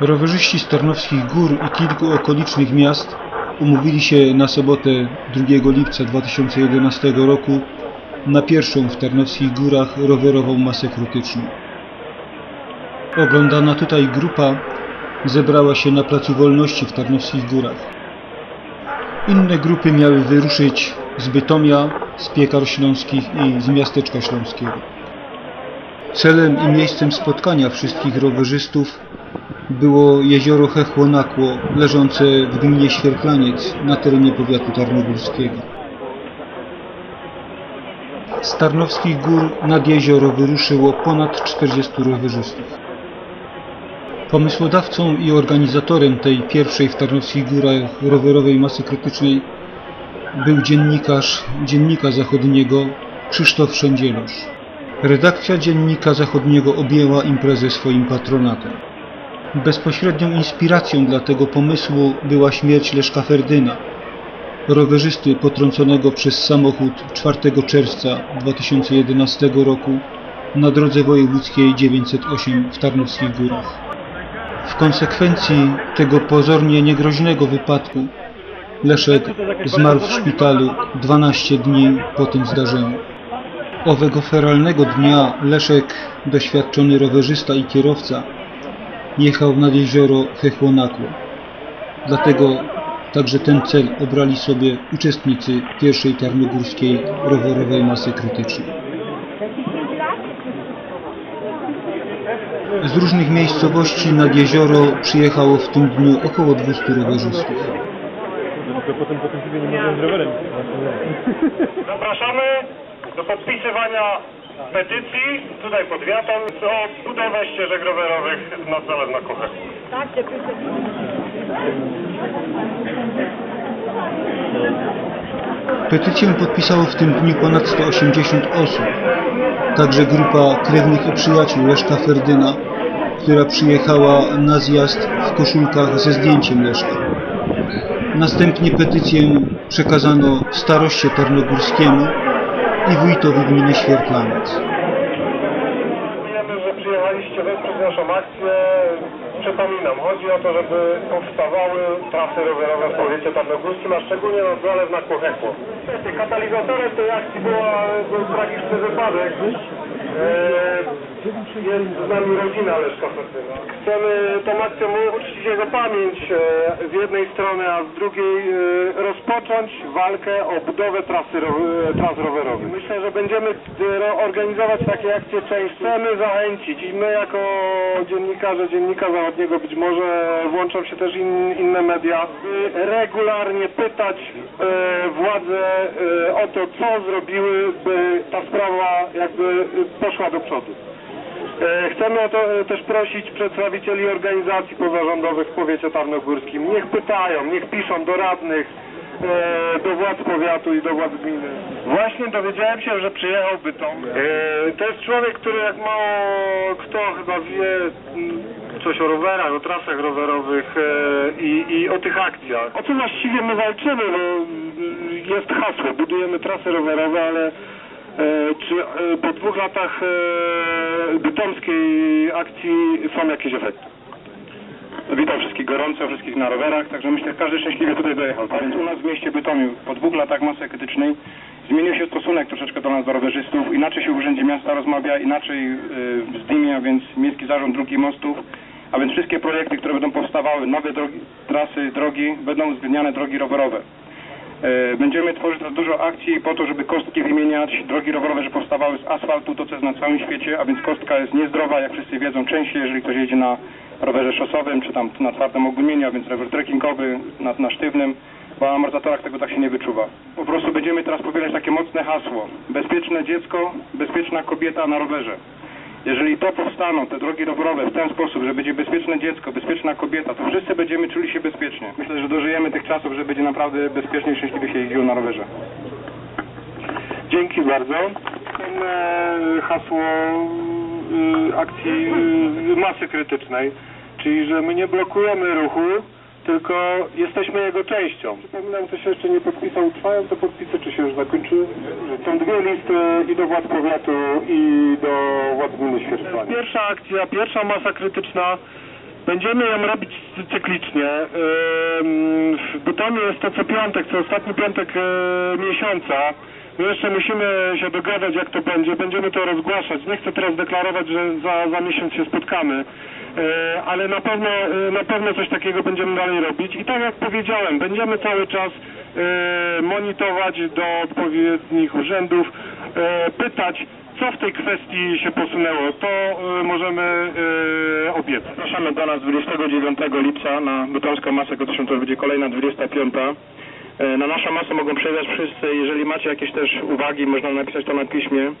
Rowerzyści z Tarnowskich Gór i kilku okolicznych miast umówili się na sobotę 2 lipca 2011 roku na pierwszą w Tarnowskich Górach rowerową masę krytyczną. Oglądana tutaj grupa zebrała się na Placu Wolności w Tarnowskich Górach. Inne grupy miały wyruszyć z Bytomia, z Piekar Śląskich i z Miasteczka Śląskiego. Celem i miejscem spotkania wszystkich rowerzystów było jezioro Hechłonakło, leżące w gminie Świerklaniec na terenie powiatu tarnogórskiego. Z Tarnowskich Gór nad jezioro wyruszyło ponad 40 rowerzystów. Pomysłodawcą i organizatorem tej pierwszej w Tarnowskich Górach rowerowej masy krytycznej był dziennikarz Dziennika Zachodniego Krzysztof Szędzielosz. Redakcja Dziennika Zachodniego objęła imprezę swoim patronatem. Bezpośrednią inspiracją dla tego pomysłu była śmierć Leszka Ferdyna, rowerzysty potrąconego przez samochód 4 czerwca 2011 roku na drodze wojewódzkiej 908 w Tarnowskich Górach. W konsekwencji tego pozornie niegroźnego wypadku Leszek zmarł w szpitalu 12 dni po tym zdarzeniu. Owego feralnego dnia Leszek, doświadczony rowerzysta i kierowca, jechał nad jezioro Hechłonakło. Dlatego także ten cel obrali sobie uczestnicy pierwszej tarnogórskiej rowerowej masy krytycznej. Z różnych miejscowości nad jezioro przyjechało w tym dniu około 200 rowerzystów. Tylko potem po tym sobie nie mogłem z rowerem. Zapraszamy do podpisywania petycji tutaj pod wiatą o budowę ścieżek rowerowych nad Zalew na Kochę. Petycję podpisało w tym dniu ponad 180 osób. Także grupa krewnych i przyjaciół Leszka Ferdyna, która przyjechała na zjazd w koszulkach ze zdjęciem Leszka. Następnie petycję przekazano staroście tarnogórskiemu i wójtowi gminy Świerklaniec. Przyjechaliście wesprzeć naszą akcję. Przypominam, chodzi o to, żeby powstawały trasy rowerowe w powiecie tarnogórskim, a szczególnie nad Zalew na. Niestety, Katalizatorem tej akcji była, był tragiczny wypadek. Eee, Jest z nami rodzina Leszka Ferdyna. Chcemy tą akcją uczcić jego pamięć e, z jednej strony, a z drugiej e, rozpocząć walkę o budowę trasy e, tras rowerowych. Myślę, że będziemy organizować takie akcje częściej. Chcemy zachęcić i my jako dziennikarze Dziennika Zachodniego być może włączą się też in, inne media, by regularnie pytać władze o to, co zrobiły, by ta sprawa jakby poszła do przodu. E, Chcemy o to e, też prosić przedstawicieli organizacji pozarządowych w powiecie tarnogórskim. Niech pytają, niech piszą do radnych, e, do władz powiatu i do władz gminy. Właśnie dowiedziałem się, że przyjechał Bytom. To jest człowiek, który jak mało kto chyba wie mm, coś o rowerach, o trasach rowerowych i, i o tych akcjach. O co właściwie my walczymy? No, mm, jest hasło, budujemy trasy rowerowe, ale Czy e, po dwóch latach e, bytomskiej akcji są jakieś efekty? Witam wszystkich gorąco, wszystkich na rowerach, także myślę, że każdy szczęśliwie tutaj dojechał. A więc u nas w mieście Bytomiu po dwóch latach masy krytycznej zmienił się stosunek troszeczkę do nas, do rowerzystów. Inaczej się w Urzędzie Miasta rozmawia, inaczej w Zdymie, a więc Miejski Zarząd Dróg i Mostów. A więc wszystkie projekty, które będą powstawały, nowe drogi, trasy, drogi, będą uwzględniane drogi rowerowe. E, Będziemy tworzyć teraz dużo akcji po to, żeby kostki wymieniać, drogi rowerowe, że powstawały z asfaltu, to co jest na całym świecie, a więc kostka jest niezdrowa, jak wszyscy wiedzą, częściej, jeżeli ktoś jedzie na rowerze szosowym, czy tam na twardym ogumieniu, a więc rower trekkingowy, na, na sztywnym, bo na amortyzatorach tego tak się nie wyczuwa. Po prostu będziemy teraz powielać takie mocne hasło. Bezpieczne dziecko, bezpieczna kobieta na rowerze. Jeżeli to powstaną, te drogi rowerowe w ten sposób, że będzie bezpieczne dziecko, bezpieczna kobieta, to wszyscy będziemy czuli się bezpiecznie. Myślę, że dożyjemy tych czasów, że będzie naprawdę bezpiecznie i szczęśliwie się jeździło na rowerze. Dzięki bardzo. E, hasło y, akcji y, masy krytycznej, czyli że my nie blokujemy ruchu, tylko jesteśmy jego częścią. Przypominam, kto się jeszcze nie podpisał, trwają te podpisy, czy się już zakończyły? Są dwie listy i do władz powiatu i do władz gminy Świerczanie. Pierwsza akcja, pierwsza masa krytyczna, będziemy ją robić cyklicznie. W Bytomiu jest to co piątek, co ostatni piątek e, miesiąca. My jeszcze musimy się dogadać, jak to będzie. Będziemy to rozgłaszać. Nie chcę teraz deklarować, że za, za miesiąc się spotkamy, ale na pewno, e, na pewno coś takiego będziemy dalej robić. I tak jak powiedziałem, będziemy cały czas e, monitorować do odpowiednich urzędów, e, pytać, co w tej kwestii się posunęło. To e, możemy e, obiecać. Zapraszamy do nas 29 lipca na Bytomską Masę Krytyczną, to będzie kolejna 25. E, Na naszą masę mogą przyjechać wszyscy. Jeżeli macie jakieś też uwagi, można napisać to na piśmie.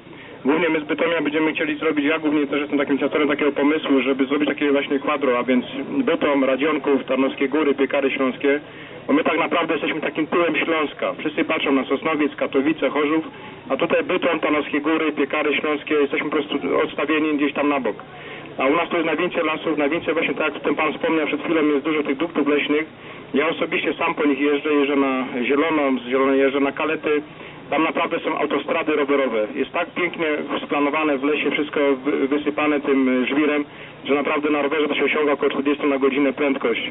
Głównie my z Bytomia będziemy chcieli zrobić, ja głównie też jestem takim inicjatorem takiego pomysłu, żeby zrobić takie właśnie kwadro, a więc Bytom, Radzionków, Tarnowskie Góry, Piekary Śląskie, bo my tak naprawdę jesteśmy takim tyłem Śląska. Wszyscy patrzą na Sosnowiec, Katowice, Chorzów, a tutaj Bytom, Tarnowskie Góry, Piekary Śląskie, jesteśmy po prostu odstawieni gdzieś tam na bok. A u nas to jest najwięcej lasów, najwięcej właśnie tak jak ten pan wspomniał przed chwilą, jest dużo tych duktów leśnych. Ja osobiście sam po nich jeżdżę, jeżdżę na Zieloną, z Zielonej jeżdżę na Kalety. Tam naprawdę są autostrady rowerowe. Jest tak pięknie splanowane w lesie, wszystko wy- wysypane tym y, żwirem, że naprawdę na rowerze to się osiąga około 40 na godzinę prędkość.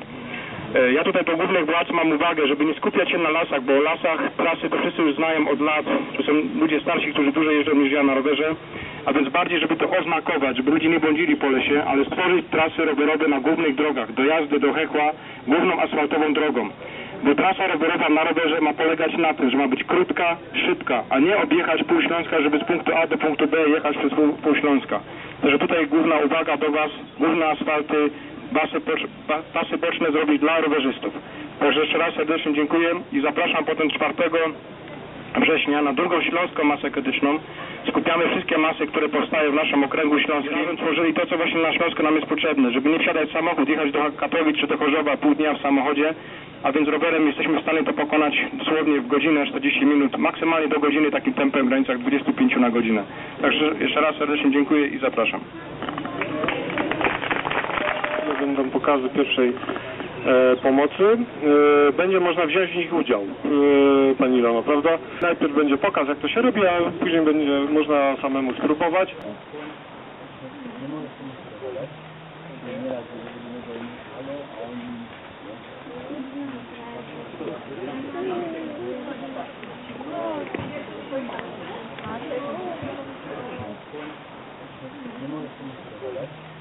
E, Ja tutaj do głównych władz mam uwagę, żeby nie skupiać się na lasach, bo o lasach trasy to wszyscy już znają od lat. To są ludzie starsi, którzy dłużej jeżdżą niż ja na rowerze. A więc bardziej, żeby to oznakować, żeby ludzie nie błądzili po lesie, ale stworzyć trasy rowerowe na głównych drogach, dojazdy do Hechła główną asfaltową drogą. Trasa rowerowa na rowerze ma polegać na tym, że ma być krótka, szybka, a nie objechać pół Śląska, żeby z punktu A do punktu B jechać przez pół, pół Śląska. Także tutaj główna uwaga do Was, główne asfalty, pasy, pasy boczne zrobić dla rowerzystów. Także jeszcze raz serdecznie dziękuję i zapraszam potem 4 września na drugą śląską masę krytyczną. Skupiamy wszystkie masy, które powstają w naszym okręgu śląskim. Razem tworzyli to, co właśnie na Śląsku nam jest potrzebne, żeby nie wsiadać w samochód, jechać do Katowic czy do Chorzowa pół dnia w samochodzie, a więc rowerem jesteśmy w stanie to pokonać dosłownie w godzinę, 40 minut, maksymalnie do godziny takim tempem w granicach 25 na godzinę. Także jeszcze raz serdecznie dziękuję i zapraszam. będą pokazy pierwszej pomocy. E, będzie można wziąć w nich udział, e, Pani Ilono, prawda? Najpierw będzie pokaz, jak to się robi, a później będzie można samemu spróbować. Nie możesz